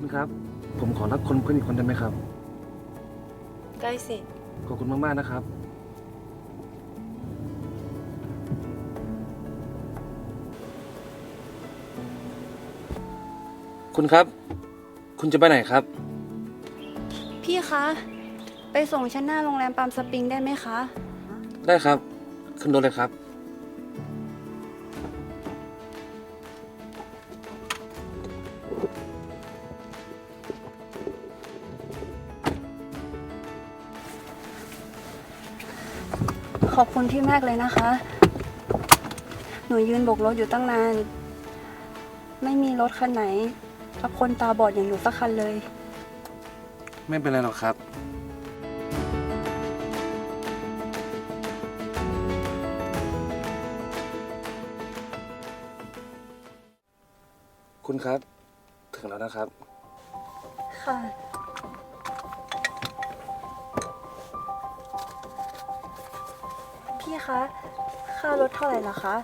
คุณครับ ผมขอรับคนเพื่อนอีกคนได้ไหมครับ ได้สิ ขอบคุณมาก ๆ นะครับ คุณครับ คุณจะไปไหนครับ พี่คะ ไปส่งฉันหน้าโรงแรมปาล์มสปริงได้ไหมคะ ได้ครับ ขึ้นรถเลยครับ ขอบคุณพี่มากเลยนะคะ หนูยืนโบกรถอยู่ตั้งนาน ไม่มีรถคันไหนรับคนตาบอดอย่างหนูสักคันเลย ไม่เป็นไรหรอกครับ คุณครับ ถึงแล้วนะครับ ค่ะ พี่คะ ค่ารถเท่าไหร่ล่ะคะ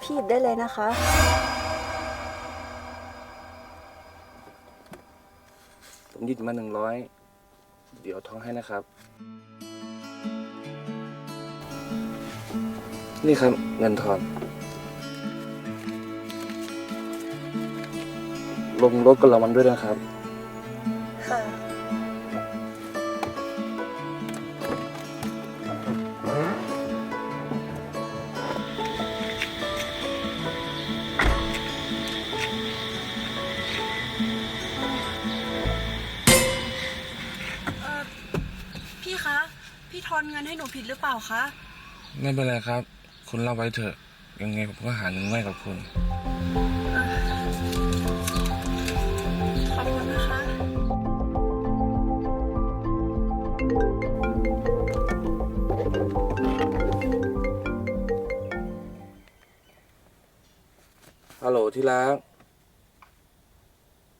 พี่หยิบได้เลยนะคะ ผมหยิบมาหนึ่งร้อย เดี๋ยวท้องให้นะครับ นี่ครับเงินทอน ลงรถกับเรามันด้วยนะครับ คะ พี่ทอนเงินให้หนูผิดหรือเปล่าคะ ไม่เป็นไรครับ คุณรับไว้เถอะ ยังไงผมก็หาเงินให้กับคุณ ขอบคุณนะคะ ฮัลโหลที่รัก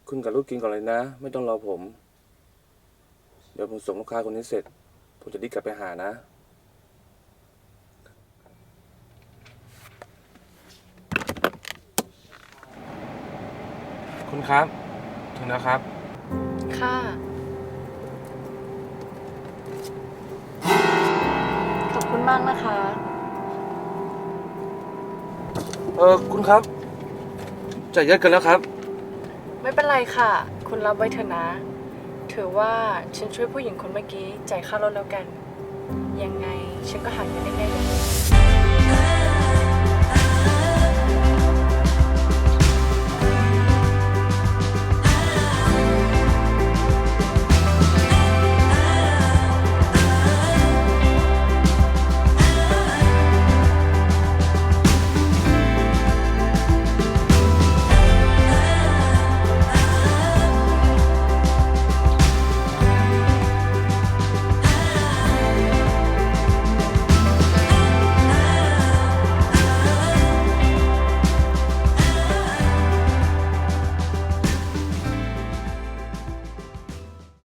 คุณกับลูกกินก่อนเลยนะ ไม่ต้องรอผม เดี๋ยวผมส่งลูกค้าคนนี้เสร็จ ผมจะรีบกลับไปหานะ คุณครับ ถึงแล้วครับ ค่ะ ขอบคุณมากนะคะ เออคุณครับจ่ายเยอะเกินแล้วครับ ไม่เป็นไรค่ะ คุณรับไว้เถอะนะ ถือว่าฉันช่วยผู้หญิงคนเมื่อกี้จ่ายค่ารถแล้วกัน ยังไงฉันก็หาเงินได้แน่เลย